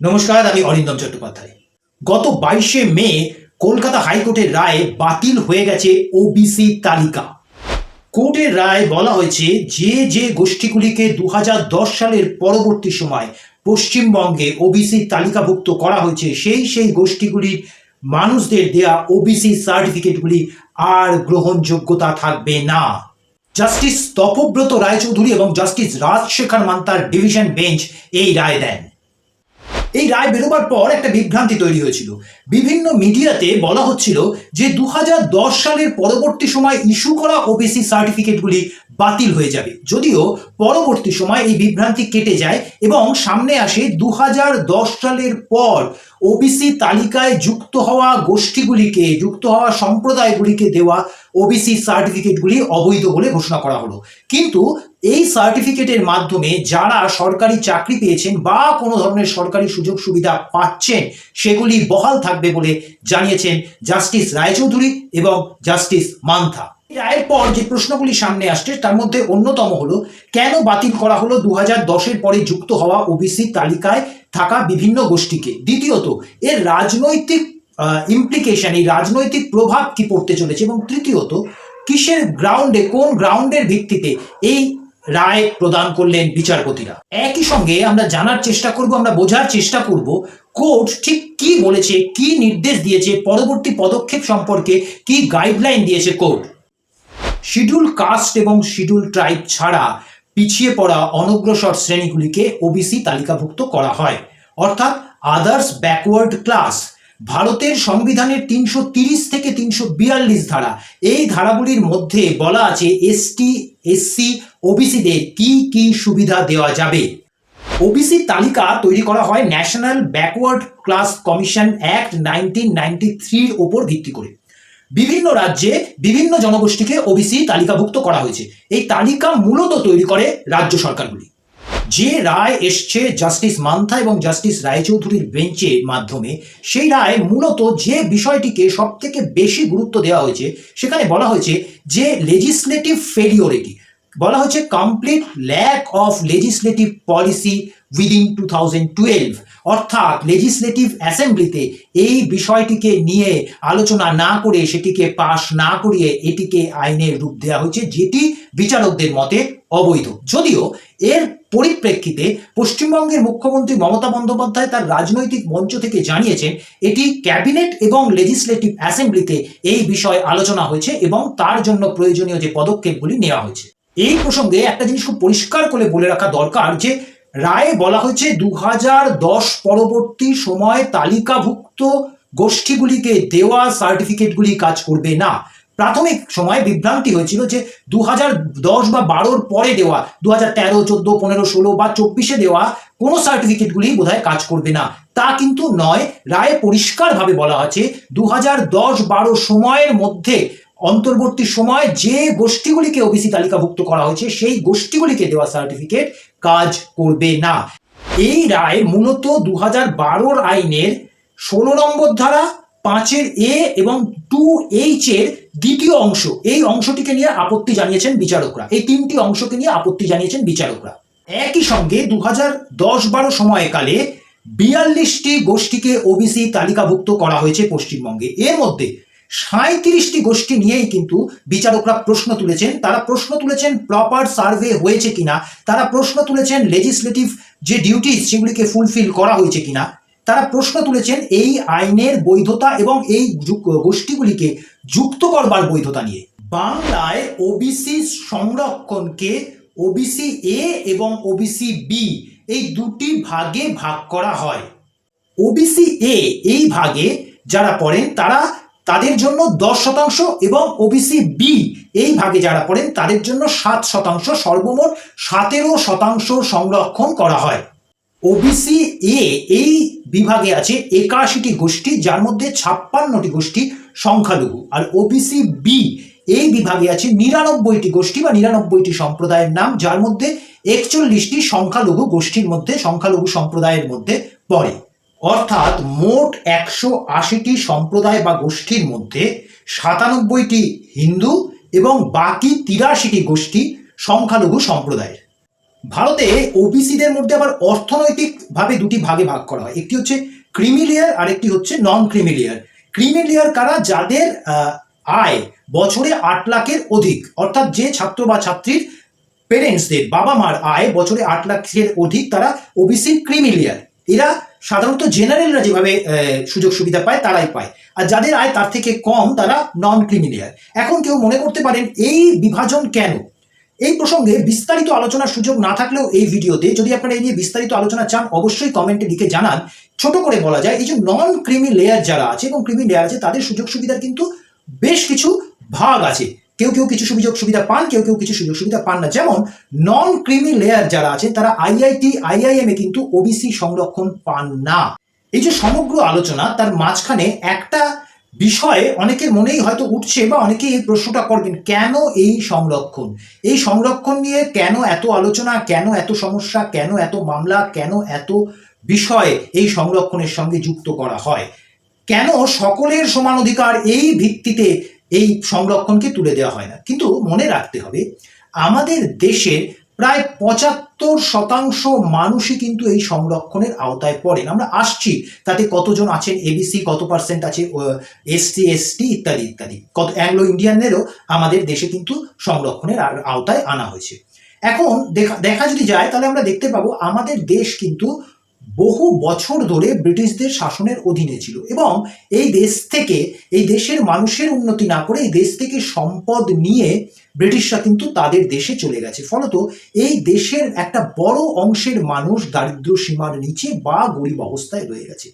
নমস্কার, আমি অরিন্দম চট্টোপাধ্যায়। গত বাইশে মে কলকাতা হাইকোর্টের রায়ে বাতিল হয়ে গেছে ওবিসি তালিকা। কোর্টের রায় বলা হয়েছে, যে যে গোষ্ঠীগুলিকে দু হাজার দশ সালের পরবর্তী সময় পশ্চিমবঙ্গে ওবিসি তালিকাভুক্ত করা হয়েছে, সেই সেই গোষ্ঠীগুলির মানুষদের দেয়া ওবিসি সার্টিফিকেটগুলি আর গ্রহণযোগ্যতা থাকবে না। জাস্টিস তপব্রত রায়চৌধুরী এবং জাস্টিস রাজশেখর মান্তার ডিভিশন বেঞ্চ এই রায় দেন। এই রায় বেরোবার পর একটা বিভ্রান্তি তৈরি হয়েছিল। বিভিন্ন মিডিয়াতে বলা হচ্ছিল যে দু হাজার দশ সালের পরবর্তী সময় ইস্যু করা ওবিসি সার্টিফিকেটগুলি বাতিল হয়ে যাবে। যদিও পরবর্তী সময় এই বিভ্রান্তি কেটে যায় এবং সামনে আসে দু হাজার দশ সালের পর ওবিসি তালিকায় যুক্ত হওয়া গোষ্ঠীগুলিকে, যুক্ত হওয়া সম্প্রদায়গুলিকে দেওয়া ওবিসি সার্টিফিকেটগুলি অবৈধ বলে ঘোষণা করা হলো। কিন্তু এই সার্টিফিকেটের মাধ্যমে যারা সরকারি চাকরি পেয়েছেন বা কোনো ধরনের সরকারি সুযোগ সুবিধা পাচ্ছেন, সেগুলি বহাল থাকবে বলে জানিয়েছেন জাস্টিস রায়চৌধুরী এবং জাস্টিস মান্থা। রায়ের পর যে প্রশ্নগুলি সামনে আসছে, তার মধ্যে অন্যতম হলো, কেন বাতিল করা হলো দু হাজার দশের পরে যুক্ত হওয়া ওবিসি তালিকায় থাকা বিভিন্ন গোষ্ঠীকে? দ্বিতীয়ত, এর রাজনৈতিক ইমপ্লিকেশন এই রাজনৈতিক প্রভাব কি পড়তে চলেছে এবং তৃতীয়ত, কিসের গ্রাউন্ডে কোন গ্রাউন্ডের ভিত্তিতে এই রায় প্রদান করলেন বিচারপতিরা? একই সঙ্গে আমরা জানার চেষ্টা করব, আমরা বোঝার চেষ্টা করব, কোর্ট ঠিক কি বলেছে, কি নির্দেশ দিয়েছে, পরবর্তী পদক্ষেপ সম্পর্কে কি গাইডলাইন দিয়েছে কোর্ট? শিডিউল কাস্ট এবং শিডিউল ট্রাইব ছাড়া পিছিয়ে পড়া অনগ্রসর শ্রেণীগুলিকে ওবিসি তালিকাভুক্ত করা হয়। অর্থাৎ আদার্স ব্যাকওয়ার্ড ক্লাস ভারতের সংবিধানের তিনশো তিরিশ থেকে তিনশো বিয়াল্লিশ ধারা। এই ধারাগুলির মধ্যে বলা আছে এসটি এসসি ওবিসিদের কি কি সুবিধা দেওয়া যাবে। ওবিসি তালিকা তৈরি করা হয় national backward class commission act nineteen ninety থ্রির ওপর ভিত্তি করে। বিভিন্ন রাজ্যে বিভিন্ন জনগোষ্ঠীকে ওবিসি তালিকাভুক্ত করা হয়েছে। এই তালিকা মূলত তৈরি করে রাজ্য সরকারগুলি। যে রায় এসছে জাস্টিস মান্থা এবং জাস্টিস রায়চৌধুরীর বেঞ্চের মাধ্যমে, সেই রায় মূলত যে বিষয়টিকে সব থেকে বেশি গুরুত্ব দেওয়া হয়েছে, সেখানে বলা হয়েছে যে লেজিসলেটিভ ফেলিওরিটি বলা হচ্ছে complete lack of legislative policy within two thousand twelve অর্থাৎ লেজিসলেটিভ অ্যাসেম্বলিতে এই বিষয়টিকে নিয়ে আলোচনা না করে, সেটিকে পাশ না করিয়ে এটিকে আইনের রূপ দেওয়া হয়েছে, যেটি বিচারকদের মতে অবৈধ। যদিও এর পরিপ্রেক্ষিতে পশ্চিমবঙ্গের মুখ্যমন্ত্রী মমতা বন্দ্যোপাধ্যায় তার রাজনৈতিক মঞ্চ থেকে জানিয়েছেন, এটি ক্যাবিনেট এবং লেজিসলেটিভ অ্যাসেম্বলিতে এই বিষয়ে আলোচনা হয়েছে এবং তার জন্য প্রয়োজনীয় যে পদক্ষেপগুলি নেওয়া হয়েছে। এই প্রসঙ্গে একটা জিনিস খুব পরিষ্কার করে বলে রাখা দরকার যে, রায়ে বলা হয়েছে দু দশ পরবর্তী সময় তালিকাভুক্ত গোষ্ঠীগুলিকে দেওয়া সার্টিফিকেটগুলি কাজ করবে না। প্রাথমিক সময় বিভ্রান্তি হয়েছিল যে দু দশ বা বারোর পরে দেওয়া দু হাজার তেরো, চোদ্দ, পনেরো, ষোলো বা চব্বিশে দেওয়া কোনো সার্টিফিকেটগুলি বোধহয় কাজ করবে না। তা কিন্তু নয়, রায়ে পরিষ্কারভাবে বলা আছে দু হাজার দশ বারো সময়ের মধ্যে অন্তর্বর্তী সময় যে গোষ্ঠীগুলিকে ওবিসি তালিকাভুক্ত করা হয়েছে, সেই গোষ্ঠীগুলিকে দেওয়া সার্টিফিকেট কাজ করবে না। এই রায় মূলত দু হাজার বারোর আইনের ষোলো নম্বর ধারা পাঁচের এ এবং টু এইচ এর দ্বিতীয় অংশ। এই অংশটিকে নিয়ে আপত্তি জানিয়েছেন বিচারকরা। এই তিনটি অংশকে নিয়ে আপত্তি জানিয়েছেন বিচারকরা। একই সঙ্গে দু হাজার দশ বারো সময়কালে বিয়াল্লিশটি গোষ্ঠীকে ওবিসি তালিকাভুক্ত করা হয়েছে পশ্চিমবঙ্গে। এর মধ্যে সাঁত্রিশটি গোষ্ঠী নিয়েই কিন্তু বিচারকরা প্রশ্ন তুলেছেন। তারা প্রশ্ন তুলেছেন প্রপার সার্ভে হয়েছে কিনা? তারা প্রশ্ন তুলেছেন লেজিসলেটিভ যে ডিউটিস সেগুলিকে ফুলফিল করা হয়েছে কিনা? তারা প্রশ্ন তুলেছেন এই আইনের বৈধতা এবং এই গোষ্ঠীগুলিকে যুক্ত করবার বৈধতা নিয়ে। বাংলায় ওবিসি সংরক্ষণকে ওবিসি এ এবং ওবিসি বি এই দুটি ভাগে ভাগ করা হয়। ওবিসি এ এই ভাগে যারা পড়েন, তারা তাদের জন্য দশ শতাংশ এবং ওবিসি বি এই ভাগে যারা পড়েন, তাদের জন্য সাত শতাংশ। সর্বমোট সতেরো শতাংশ সংরক্ষণ করা হয়। ওবিসি এ এই বিভাগে আছে একাশিটি গোষ্ঠী, যার মধ্যে ছাপ্পান্নটি গোষ্ঠী সংখ্যালঘু। আর ওবিসি বি এই বিভাগে আছে নিরানব্বইটি গোষ্ঠী বা নিরানব্বইটি সম্প্রদায়ের নাম, যার মধ্যে একচল্লিশটি সংখ্যালঘু গোষ্ঠীর মধ্যে, সংখ্যালঘু সম্প্রদায়ের মধ্যে পড়ে। অর্থাৎ মোট একশো আশিটি সম্প্রদায় বা গোষ্ঠীর মধ্যে সাতানব্বইটি হিন্দু এবং বাকি তিরাশিটি গোষ্ঠী সংখ্যালঘু সম্প্রদায়ের। ভারতে ওবিসিদের মধ্যে আবার অর্থনৈতিকভাবে দুটি ভাগে ভাগ করা হয়। একটি হচ্ছে ক্রিমিলিয়ার আর একটি হচ্ছে নন ক্রিমিলিয়ার ক্রিমিলিয়ার কারা? যাদের আয় বছরে আট লাখের অধিক, অর্থাৎ যে ছাত্র বা ছাত্রীর পেরেন্টসদের বাবা মার আয় বছরে আট লাখের অধিক তারা ওবিসি ক্রিমিলিয়ার এরা সাধারণত জেনারেলরা যেভাবে সুযোগ সুবিধা পায়, তারাই পায়। আর যাদের আয় তার থেকে কম তারা নন ক্রিমিলিয়ার এখন কেউ মনে করতে পারেন এই বিভাজন কেন? এই প্রসঙ্গে বিস্তারিত আলোচনার সুযোগ না থাকলেও এই ভিডিওতে যদি আপনারা এই নিয়ে বিস্তারিত আলোচনা চান, অবশ্যই কমেন্টে লিখে জানান। ছোট করে বলা যায়, এই যে নন ক্রিমি লেয়ার যারা আছে এবং ক্রিমি লেয়ার আছে, তাদের সুযোগ সুবিধার কিন্তু বেশ কিছু ভাগ আছে। কেউ কেউ কিছু সুযোগ সুবিধা পান, কেউ কেউ কিছু সুযোগ সুবিধা পান না। যেমন নন ক্রিমি লেয়ার যারা আছে, তারা আইআইটি আইআইএম এ কিন্তু ওবিসি সংরক্ষণ পান না। এই যে সমগ্র আলোচনা, তার মাঝখানে একটা বিষয়ে অনেকের মনেই হয়তো উঠছে বা অনেকেই এই প্রশ্নটা করবেন, কেন এই সংরক্ষণ? এই সংরক্ষণ নিয়ে কেন এত আলোচনা, কেন এত সমস্যা, কেন এত মামলা, কেন এত বিষয় এই সংরক্ষণের সঙ্গে যুক্ত করা হয়? কেন সকলের সমান অধিকার এই ভিত্তিতে এই সংরক্ষণকে তুলে দেওয়া হয় না? কিন্তু মনে রাখতে হবে, আমাদের দেশের প্রায় পঁচাত্তর শতাংশ মানুষই কিন্তু এই সংরক্ষণের আওতায় পড়েন। আমরা আসছি তাতে কতজন আছেন এবিসি কত পার্সেন্ট আছে এসসি এসটি ইত্যাদি ইত্যাদি। কত অ্যাংলো ইন্ডিয়ানদেরও আমাদের দেশে কিন্তু সংরক্ষণের আওতায় আনা হয়েছে। এখন দেখা দেখা যদি যায় তাহলে আমরা দেখতে পাবো আমাদের দেশ কিন্তু বহু বছর ধরে ব্রিটিশদের শাসনের অধীনে ছিল এবং এই দেশ থেকে, এই দেশের মানুষের উন্নতি না করে এই দেশ থেকে সম্পদ নিয়ে ব্রিটিশরা কিন্তু তাদের দেশে চলে গেছে। ফলত এই দেশের একটা বড় অংশের মানুষ দারিদ্র সীমার নিচে বা গরিব অবস্থায় রয়ে গেছে।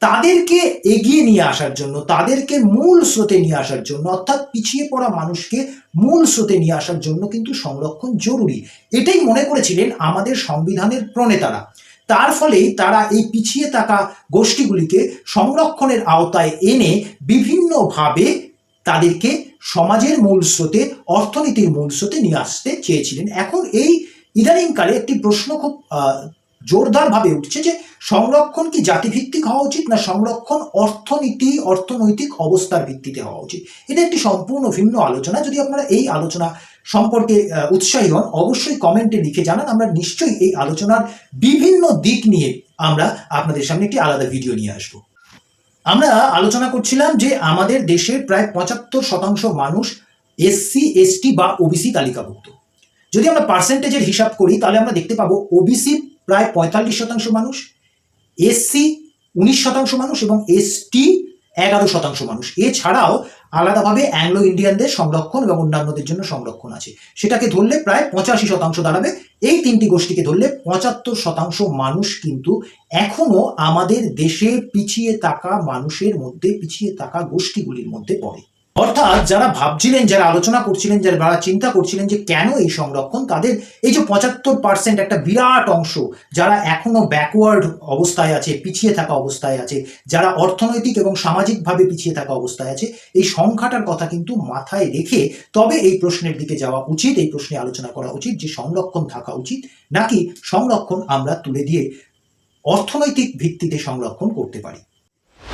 তাদেরকে এগিয়ে নিয়ে আসার জন্য, তাদেরকে মূল স্রোতে নিয়ে আসার জন্য, অর্থাৎ পিছিয়ে পড়া মানুষকে মূল স্রোতে নিয়ে আসার জন্য কিন্তু সংরক্ষণ জরুরি। এটাই মনে করেছিলেন আমাদের সংবিধানের প্রণেতারা। তার ফলে তারা এই পিছিয়ে থাকা গোষ্ঠীগুলিকে সংরক্ষণের আওতায় এনে বিভিন্নভাবে তাদেরকে সমাজের মূল স্রোতে, অর্থনীতির মূল স্রোতে নিয়ে আসতে চেয়েছিলেন। এখন এই ইদানিংকালে একটি প্রশ্ন খুব জোরদারভাবে উঠছে যে সংরক্ষণ কি জাতিভিত্তিক হওয়া উচিত না সংরক্ষণ অর্থনীতি, অর্থনৈতিক অবস্থার ভিত্তিতে হওয়া উচিত? এটা একটি সম্পূর্ণ ভিন্ন আলোচনা। যদি আপনারা এই আলোচনা সম্পর্কে উৎসাহী হন, অবশ্যই কমেন্টে লিখে জানান। আমরা নিশ্চয়ই এই আলোচনার বিভিন্ন দিক নিয়ে আমরা আপনাদের সামনে একটি আলাদা ভিডিও নিয়ে আসব। আমরা আলোচনা করছিলাম যে আমাদের দেশের প্রায় পঁচাত্তর শতাংশ মানুষ এসসি, এসটি বা ওবিসি তালিকাভুক্ত। যদি আমরা পার্সেন্টেজের হিসাব করি, তাহলে আমরা দেখতে পাবো ওবিসি প্রায় পঁয়তাল্লিশ শতাংশ মানুষ, এসসি উনিশ শতাংশ মানুষ এবং এসটি এগারো শতাংশ মানুষ। এছাড়াও আলাদাভাবে অ্যাংলো ইন্ডিয়ানদের সংরক্ষণ এবং অন্যান্যদের জন্য সংরক্ষণ আছে। সেটাকে ধরলে প্রায় পঁচাশি শতাংশ দাঁড়াবে। এই তিনটি গোষ্ঠীকে ধরলে পঁচাত্তর শতাংশ মানুষ কিন্তু এখনও আমাদের দেশে পিছিয়ে থাকা মানুষের মধ্যে, পিছিয়ে থাকা গোষ্ঠীগুলির মধ্যে পড়ে। অর্থাৎ যারা ভাবছিলেন, যারা আলোচনা করছিলেন, যারা চিন্তা করছিলেন যে কেন এই সংরক্ষণ, তাদের এই যে পঁচাত্তর পার্সেন্ট একটা বিরাট অংশ যারা এখনও ব্যাকওয়ার্ড অবস্থায় আছে, পিছিয়ে থাকা অবস্থায় আছে, যারা অর্থনৈতিক এবং সামাজিকভাবে পিছিয়ে থাকা অবস্থায় আছে, এই সংখ্যাটার কথা কিন্তু মাথায় রেখে তবে এই প্রশ্নের দিকে যাওয়া উচিত, এই প্রশ্নে আলোচনা করা উচিত যে সংরক্ষণ থাকা উচিত নাকি সংরক্ষণ আমরা তুলে দিয়ে অর্থনৈতিক ভিত্তিতে সংরক্ষণ করতে পারি।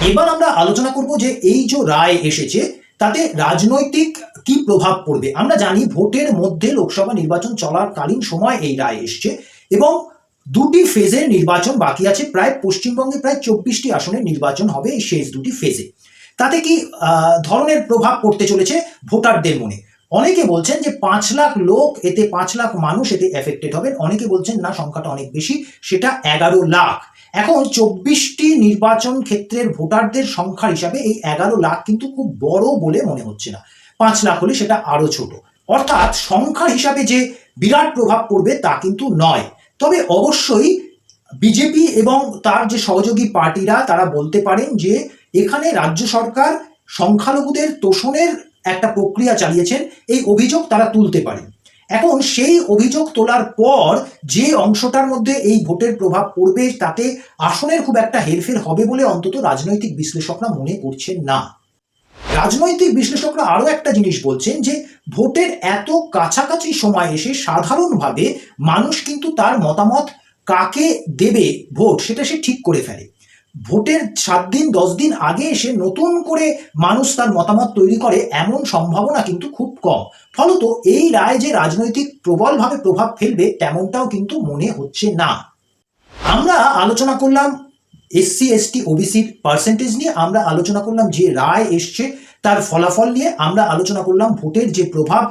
এবার আমরা আলোচনা করব যে এই যে রায় এসেছে তাতে রাজনৈতিক কি প্রভাব পড়বে? আমরা জানি ভোটের মধ্যে লোকসভা নির্বাচন চলাকালীন সময় এই রায় এসছে এবং দুটি ফেজের নির্বাচন বাকি আছে। প্রায় পশ্চিমবঙ্গে প্রায় চব্বিশটি আসনের নির্বাচন হবে এই শেষ দুটি ফেজে। তাতে কি ধরনের প্রভাব পড়তে চলেছে ভোটারদের মনে? অনেকে বলছেন যে পাঁচ লাখ লোক, এতে পাঁচ লাখ মানুষ এতে এফেক্টেড হবেন। অনেকে বলছেন না, সংখ্যাটা অনেক বেশি, সেটা এগারো লাখ। এখন চব্বিশটি নির্বাচন ক্ষেত্রের ভোটারদের সংখ্যার হিসাবে এই এগারো লাখ কিন্তু খুব বড় বলে মনে হচ্ছে না। পাঁচ লাখ হলে সেটা আরও ছোট। অর্থাৎ সংখ্যার হিসাবে যে বিরাট প্রভাব পড়বে তা কিন্তু নয়। তবে অবশ্যই বিজেপি এবং তার যে সহযোগী পার্টিরা, তারা বলতে পারেন যে এখানে রাজ্য সরকার সংখ্যালঘুদের তোষণের একটা প্রক্রিয়া চালিয়েছেন, এই অভিযোগ তারা তুলতে পারেন। এখন সেই অভিযোগ তোলার পর যে অংশটার মধ্যে এই ভোটের প্রভাব পড়বে তাতে আসনের খুব একটা হেরফের হবে বলে অন্তত রাজনৈতিক বিশ্লেষকরা মনে করছেন না। রাজনৈতিক বিশ্লেষকরা আরও একটা জিনিস বলছেন যে, ভোটের এত কাছাকাছি সময় এসে সাধারণভাবে মানুষ কিন্তু তার মতামত কাকে দেবে ভোট সেটা সে ঠিক করে ফেলে। ভোটের সাত দিন, দশ দিন আগে এসে নতুন করে মানুষ তার মতামত তৈরি করে, এমন সম্ভাবনা কিন্তু খুব কম। ফলত এই রায় যে রাজনৈতিক প্রবলভাবে প্রভাব ফেলবে, তেমনটাও কিন্তু মনে হচ্ছে না। আমরা আলোচনা করলাম এসসি, এসটি, ওবিসির পার্সেন্টেজ নিয়ে, আমরা আলোচনা করলাম যে রায় এসছে তার ফলাফল নিয়ে, আমরা আলোচনা করলাম ভোটের যে প্রভাব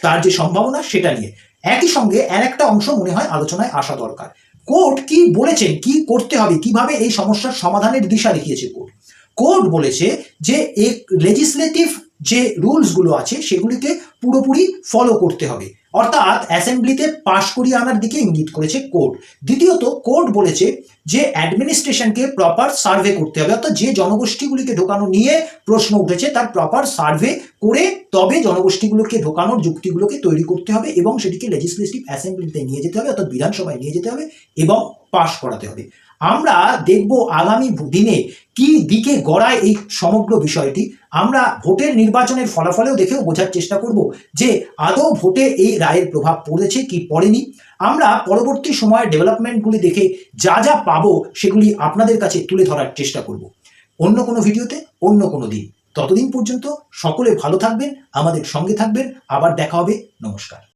তার যে সম্ভাবনা সেটা নিয়ে। একই সঙ্গে আর একটা অংশ মনে হয় আলোচনায় আসা দরকার। কোর্ট কি বলেছে, কি করতে হবে, কীভাবে এই সমস্যার সমাধানের দিশা দেখিয়েছে কোর্ট? কোর্ট বলেছে যে এক লেজিসলেটিভ যে রুলসগুলো আছে সেগুলিকে পুরোপুরি ফলো করতে হবে। অর্থাৎ অ্যাসেম্বলিতে পাশ করিয়ে আনার দিকে ইঙ্গিত করেছে কোর্ট দ্বিতীয়ত কোর্ট বলেছে যে অ্যাডমিনিস্ট্রেশনকে প্রপার সার্ভে করতে হবে। অর্থাৎ যে জনগোষ্ঠীগুলিকে ঢোকানো নিয়ে প্রশ্ন উঠেছে, তার প্রপার সার্ভে করে তবে জনগোষ্ঠীগুলোকে ঢোকানোর যুক্তিগুলোকে তৈরি করতে হবে এবং সেটিকে লেজিসলেটিভ অ্যাসেম্বলিতে নিয়ে যেতে হবে, অর্থাৎ বিধানসভায় নিয়ে যেতে হবে এবং পাশ করাতে হবে। আমরা দেখব আগামী দিনে কি দিকে গড়ায় এই সমগ্র বিষয়টি। আমরা ভোটের নির্বাচনের ফলাফলেও দেখেও বোঝার চেষ্টা করব যে আদৌ ভোটে এই রায়ের প্রভাব পড়েছে কি পড়েনি। আমরা পরবর্তী সময়ে ডেভেলপমেন্টগুলি দেখে যা যা পাবো সেগুলি আপনাদের কাছে তুলে ধরার চেষ্টা করব। অন্য কোনো ভিডিওতে, অন্য কোনো দিন। ততদিন পর্যন্ত সকলে ভালো থাকবেন, আমাদের সঙ্গে থাকবেন। আবার দেখা হবে। নমস্কার।